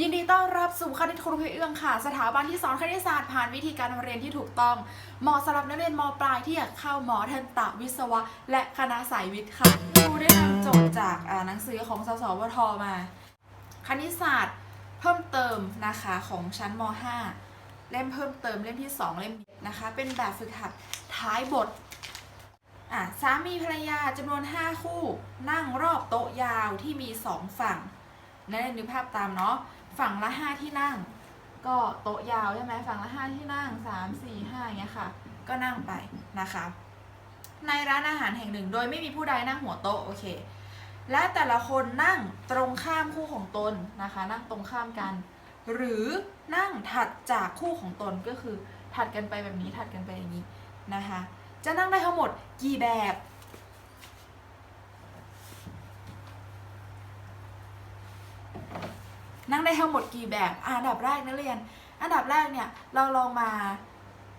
ยินดีต้อนรับสู่คณิตครูเพเอื้องค่ะ สถาบันที่สอนคณิตศาสตร์ผ่านวิธีการเรียนที่ถูกต้องเหมาะสำหรับนักเรียนมปลายที่อยากเข้าหมอทันตะวิศวะ และคณะสายวิทย์ค่ะครูได้นำโจทย์จากหนังสือของสสวทมา คณิตศาสตร์เพิ่มเติมนะคะของชั้นม .5 เล่มเพิ่มเติมเล่มที่ 2 เล่มนะคะ เป็นแบบฝึกหัดท้ายบทอะสามีภรรยาจำนวน 5 คู่ นั่งรอบโต๊ะยาวที่มี 2 ฝั่งนั่นนึกภาพตามเนาะ ฝั่งละ5ที่นั่ง ก็โต๊ะยาวใช่ไหมฝั่งละ5ที่นั่ง3 4 5อย่างเงี้ยค่ะ ก็นั่งไปนะคะ ในร้านอาหารแห่งหนึ่ง โดยไม่มีผู้ใดนั่งหัวโต๊ะโอเค และแต่ละคนนั่งตรงข้ามคู่ของตนนะคะ นั่งตรงข้ามกัน หรือนั่งถัดจากคู่ของตนก็คือถัดกันไปแบบนี้ถัดกันไปอย่างนี้นะคะ จะนั่งได้ทั้งหมดกี่แบบ นั่งได้ทั้งหมดกี่แบบอันดับแรกนักเรียน อันดับแรกเนี่ยเราลองมา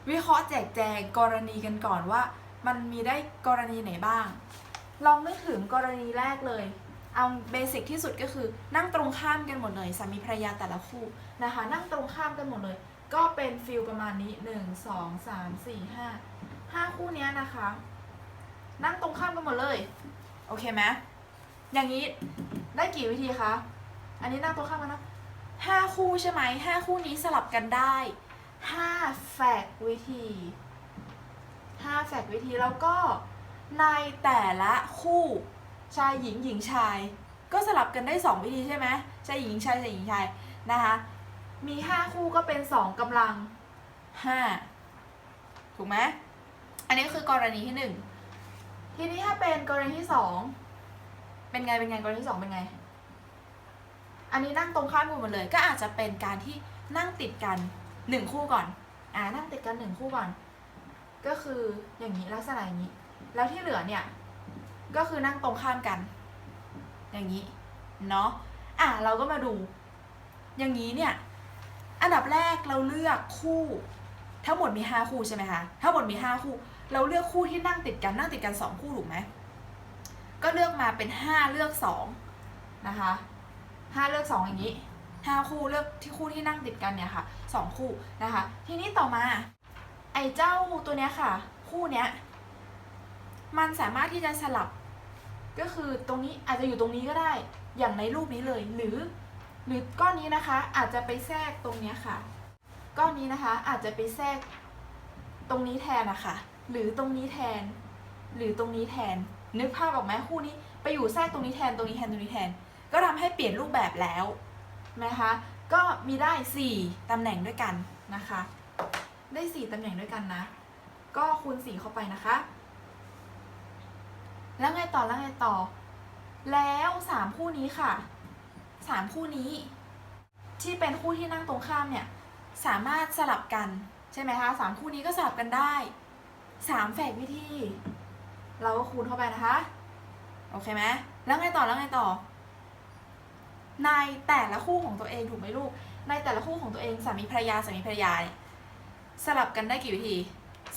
วิเคราะห์แจกแจงกรณีกันก่อนว่า มันมีได้กรณีไหนบ้าง ลองนึกถึงกรณีแรกเลยเอาเบสิกที่สุดก็คือนั่งตรงข้ามกันหมดเลยสามีภรรยาแต่ละคู่นะคะ นั่งตรงข้ามกันหมดเลย ก็เป็นฟิลประมาณนี้ 1 2 3 4 5 5 คู่นี้นะคะ นั่งตรงข้ามกันหมดเลย โอเคไหมอย่างนี้ได้กี่วิธีคะ อันนี้นั่งตรงข้ามกันนะห้าคู่ใช่ไหมห้าคู่นี้สลับกันได้ห้าแฝกวิธีห้าแฝกวิธีแล้วก็ในแต่ละคู่ชายหญิงหญิงชาย ก็สลับกันได้สองวิธีใช่ไหมชายหญิงชายชายหญิงชายนะคะมีห้าคู่ก็เป็นสองกำลังห้าถูกไหมอันนี้คือกรณีที่หนึ่งทีนี้ถ้าเป็นกรณีที่สองเป็นไงเป็นไงกรณีที่สองเป็นไง อันนี้นั่งตรงข้ามกันหมดเลย ก็อาจจะเป็นการที่นั่งติดกันหนึ่งคู่ก่อน อ่า นั่งติดกันหนึ่งคู่ก่อน ก็คืออย่างนี้ลักษณะอย่างนี้ แล้วที่เหลือเนี่ย ก็คือนั่งตรงข้ามกัน อย่างนี้ เนาะ อะเราก็มาดู อย่างนี้เนี่ย อันดับแรกเราเลือกคู่ ทั้งหมดมีห้าคู่ใช่ไหมคะ ทั้งหมดมีห้าคู่ เราเลือกคู่ที่นั่งติดกัน นั่งติดกันสองคู่ถูกไหม ก็เลือกมาเป็นห้าเลือกสองนะคะ ห้าเลือกสองอย่างนี้ห้าคู่เลือกที่คู่ที่นั่งติดกันเนี่ยค่ะสองคู่นะคะ ทีนี้ต่อมา ไอ้เจ้าตัวเนี้ยค่ะ คู่เนี้ยมันสามารถที่จะสลับ ก็คือตรงนี้อาจจะอยู่ตรงนี้ก็ได้ อย่างในรูปนี้เลยหรือ หรือก้อนนี้นะคะ อาจจะไปแทรกตรงเนี้ยค่ะ ก้อนนี้นะคะอาจจะไปแทรกตรงนี้แทนนะคะหรือตรงนี้แทน หรือตรงนี้แทน นึกภาพออกไหมคู่นี้ ไปอยู่แทรกตรงนี้แทนตรงนี้แทนตรงนี้แทน ก็ทำให้เปลี่ยนรูปแบบแล้วนะคะก็มีได้ 4ตำแหน่งด้วยกันนะคะ ได้ 4ตำแหน่งด้วยกันนะ ก็คูณ 4 เข้าไปนะคะ แล้วไงต่อแล้วไงต่อ แล้ว 3 คู่นี้ค่ะ 3 คู่นี้ ที่เป็นคู่ที่นั่งตรงข้ามเนี่ย สามารถสลับกันใช่ไหมคะสามคู่นี้ก็สลับกันได้สามแฝกวิธี เราก็คูณเข้าไปนะคะ โอเคไหมแล้วไงต่อแล้วไงต่อ ในแต่ละคู่ของตัวเองถูกไหมลูก ในแต่ละคู่ของตัวเองสามีภรรยาสามีภรรยาสลับกันได้กี่วิธี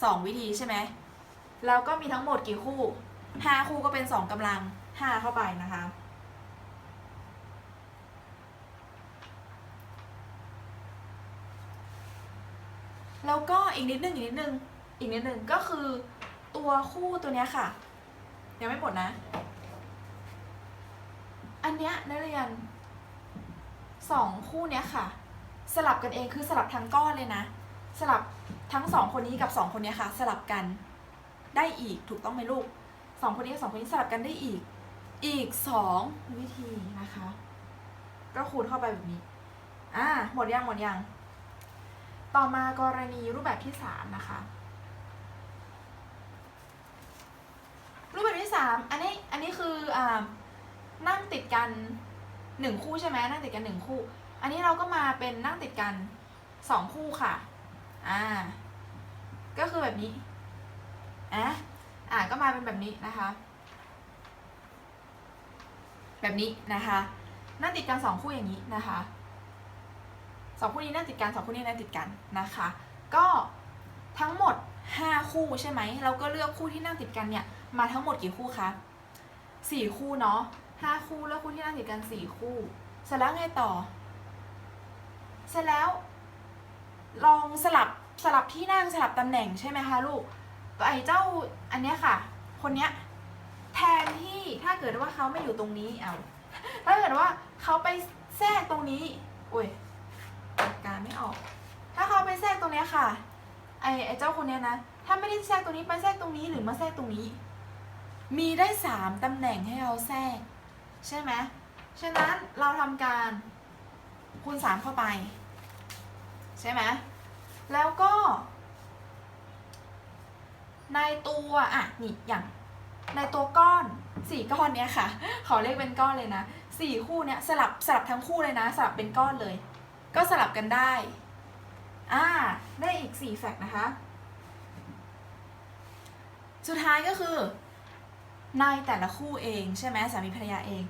สองวิธีใช่ไหมแล้วก็มีทั้งหมดกี่คู่ห้าคู่ก็เป็นสองกำลังห้าเข้าไปนะคะ แล้วก็อีกนิดนึงอีกนิดนึงอีกนิดนึงก็คือตัวคู่ตัวเนี้ยค่ะ ยังไม่หมดนะ อันเนี้ยนักเรียน สองคู่เนี้ยค่ะ สลับกันเองคือสลับทั้งก้อนเลยนะ สลับทั้งสองคนนี้กับสองคนเนี้ยค่ะ สลับกันได้อีกถูกต้องไหมลูกสองคนนี้กับสองคนนี้สลับกันได้อีก อีกสองวิธีนะคะ ก็คูณเข้าไปแบบนี้อ่าหมดยังหมดยังต่อมากรณีรูปแบบที่สามนะคะรูปแบบที่สามอันนี้อันนี้คืออ่านั่งติดกัน หนึ่งคู่ใช่ไหมนั่งติดกันหนึ่งคู่ อันนี้เราก็มาเป็นนั่งติดกันสองคู่ค่ะ อ่า ก็คือแบบนี้อะอ่าก็มาเป็นแบบนี้นะคะ แบบนี้นะคะ นั่งติดกันสองคู่อย่างนี้นะคะสองคู่นี้นั่งติดกันสองคู่นี้นั่งติดกันนะคะ ก็ทั้งหมด 5 คู่ใช่ไหมเราก็เลือกคู่ที่นั่งติดกันเนี่ยมาทั้งหมดกี่คู่คะสี่คู่เนาะ ห้าคู่แล้วคู่ที่นั่งติดกันสี่คู่เสร็จแล้วไงต่อ เสร็จแล้ว ลองสลับสลับที่นั่งสลับตำแหน่งใช่ไหมคะลูกไอ้เจ้าอันเนี้ยค่ะ คนเนี้ยแทนที่ถ้าเกิดว่าเขาไม่อยู่ตรงนี้เอาถ้าเกิดว่าเขาไปแทรกตรงนี้โอ้ยปาการไม่ออก ถ้าเขาไปแทรกตรงเนี้ยค่ะไอ้ไอ้เจ้าคนเนี้ยนะถ้าไม่ได้แทรกตรงนี้ไปแทรกตรงนี้หรือมาแทรกตรงนี้ มีได้สามตำแหน่งให้เราแทรก ใช่ไหมฉะนั้นเราทำการคูณสามเข้าไป ใช่ไหมแล้วก็ ในตัวอะนี่อย่างในตัวก้อนสี่ก้อนเนี้ยค่ะ ขอเรียกเป็นก้อนเลยนะสี่คู่เนี้ยสลับสลับทั้งคู่เลยนะ สลับเป็นก้อนเลย ก็สลับกันได้อ่าได้อีกสี่แฟกต์นะคะ สุดท้ายก็คือ ในแต่ละคู่เองใช่ไหมสามีภรรยาเอง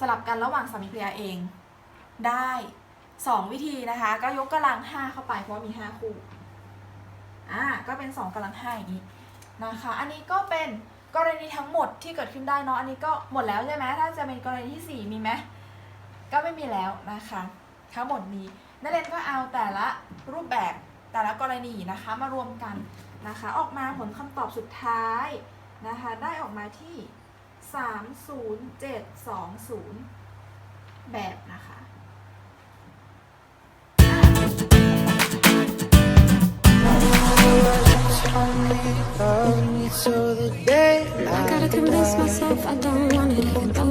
สลับกันระหว่างสามีภรรยาเอง ได้สองวิธีนะคะ ก็ยกกำลังห้าเข้าไปเพราะมีห้าคู่อ่าก็เป็นสองกำลังห้าอย่างนี้นะคะ อันนี้ก็เป็นกรณีทั้งหมดที่เกิดขึ้นได้เนาะอันนี้ก็หมดแล้วใช่ไหมถ้าจะเป็นกรณีที่สี่มีไหมก็ไม่มีแล้วนะคะทั้งหมดนี้นักเรียนก็เอาแต่ละรูปแบบแต่ละกรณีนะคะมารวมกันนะคะ ออกมาผลคำตอบสุดท้าย นะคะ ได้ออกมาที่ 30720 แบบนะคะ Love me till the day I gotta convince myself I don't want it even though